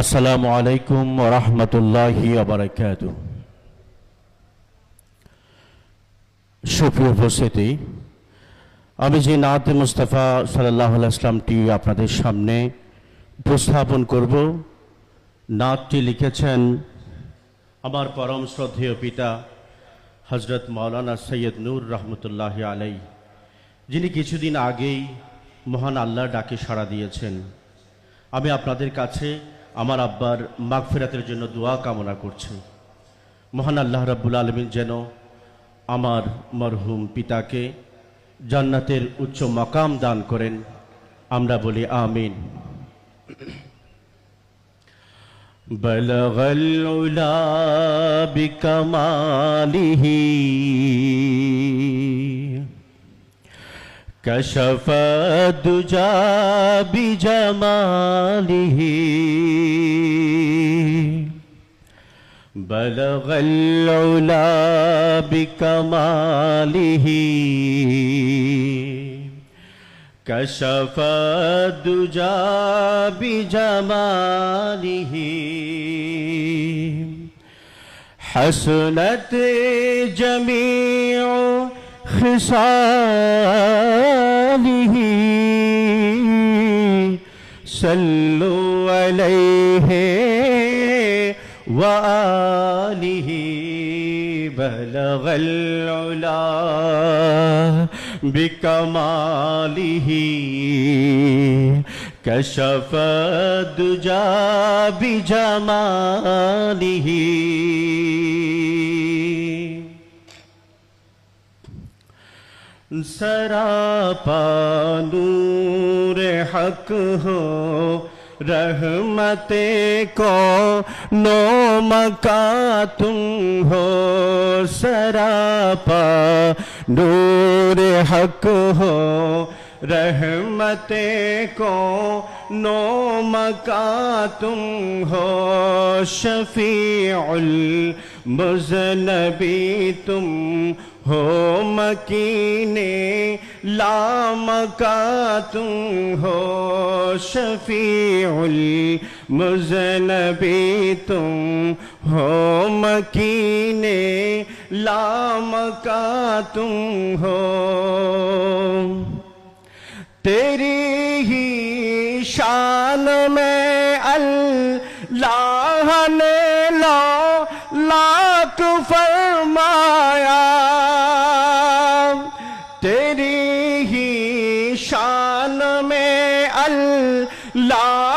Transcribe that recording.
আসসালামু আলাইকুম রহমতুল্লাহি আবরাকাত সুপ্রিয় উপস্থিতি, আমি যে নাত মুস্তাফা সাল্লাহ আসলামটি আপনাদের সামনে উপস্থাপন করব। নাতটি লিখেছেন আমার পরম শ্রদ্ধেয় পিতা হজরত মাওলানা সৈয়দ নূর রহমতুল্লাহ আলাই যিনি কিছুদিন আগেই মহান আল্লাহর ডাকে সাড়া দিয়েছেন। আমি আপনাদের কাছে আমার আব্বার মাগফিরাতের জন্য দোয়া কামনা করছি মহান আল্লাহ রাব্বুল আলমিন যেন আমার মরহুম পিতাকে জান্নাতের উচ্চ মকাম দান করেন আমরা বলি আমিন بلغ العلا بكماله كشف الدجى بجماله. بلغ العلا بكماله. كشف الدجى بجماله. حسنت جميع خصاله. صلوا عليه وآله. بلغ العلا بكماله. كشف الدجى بجماله. ذرا پانور حق ہو، رحمت کو نو تم ہو، سراپا نور حق ہو، رحمت کو نو تم ہو، شفیع ال مزنبی تم ہو مکینے لامکا تم ہو شفیع المزنبی تم ہو مکینے لامکا تم ہو۔ تیری ہی شان میں اللہ نے अट फरमाया तेरी ही शान में अल्लाह